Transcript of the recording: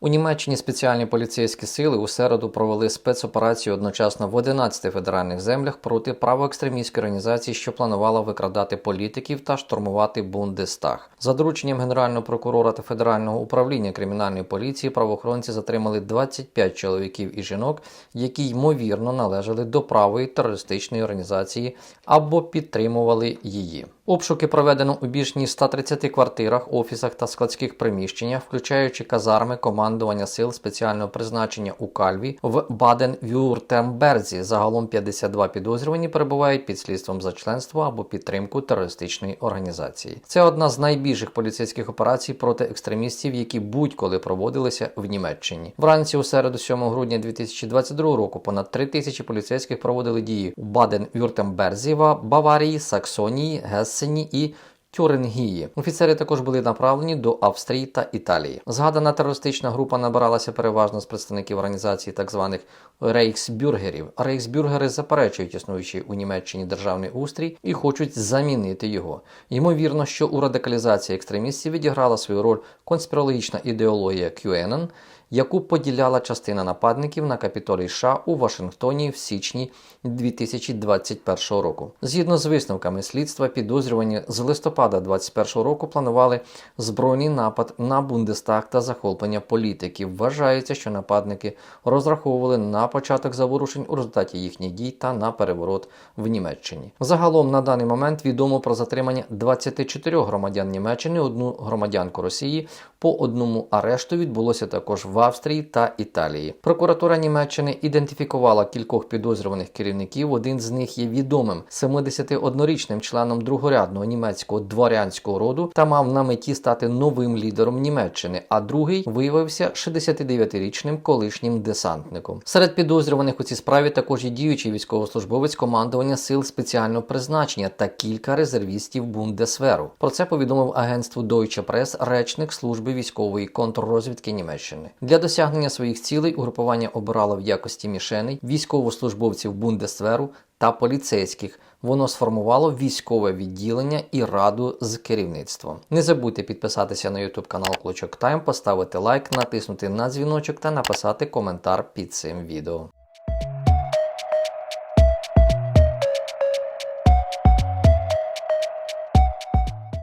У Німеччині спеціальні поліцейські сили у середу провели спецоперацію одночасно в 11 федеральних землях проти правоекстремістської організації, що планувала викрадати політиків та штурмувати Бундестаг. За дорученням генерального прокурора та федерального управління кримінальної поліції правоохоронці затримали 25 чоловіків і жінок, які ймовірно належали до правої терористичної організації або підтримували її. Обшуки проведено у більш ніж 130 квартирах, офісах та складських приміщеннях, включаючи казарми командування сил спеціального призначення у Кальві в Баден-Вюртемберзі. Загалом 52 підозрювані перебувають під слідством за членство або підтримку терористичної організації. Це одна з найбільших поліцейських операцій проти екстремістів, які будь-коли проводилися в Німеччині. Вранці у середу, 7 грудня 2022 року, понад 3 тисячі поліцейських проводили дії у Баден-Вюртемберзі, Баварії, Саксонії, Гессені і Тюрингії. Офіцери також були направлені до Австрії та Італії. Згадана терористична група набиралася переважно з представників організації так званих рейхсбюргерів. Рейхсбюргери заперечують існуючий у Німеччині державний устрій і хочуть замінити його. Ймовірно, що у радикалізації екстремістів відіграла свою роль конспірологічна ідеологія QAnon, яку поділяла частина нападників на капітолій США у Вашингтоні в січні 2021 року. Згідно з висновками слідства, підозрювані з листопада 2021 року планували збройний напад на Бундестаг та захоплення політиків. Вважається, що нападники розраховували на початок заворушень у результаті їхніх дій та на переворот в Німеччині. Загалом на даний момент відомо про затримання 24 громадян Німеччини, одну громадянку Росії. По одному арешту відбулося також в Австрії та Італії. Прокуратура Німеччини ідентифікувала кількох підозрюваних керівників. Один з них є відомим 71-річним членом другорядного німецького дворянського роду та мав на меті стати новим лідером Німеччини. А другий виявився 69-річним колишнім десантником. Серед підозрюваних у цій справі також є діючий військовослужбовець командування сил спеціального призначення та кілька резервістів Бундесверу. Про це повідомив агентству Deutsche Press речник служби військової контррозвідки Німеччини. Для досягнення своїх цілей угрупування обирало в якості мішеней військовослужбовців Бундесверу та поліцейських. Воно сформувало військове відділення і раду з керівництвом. Не забудьте підписатися на YouTube канал Клочок Тайм, поставити лайк, натиснути на дзвіночок та написати коментар під цим відео.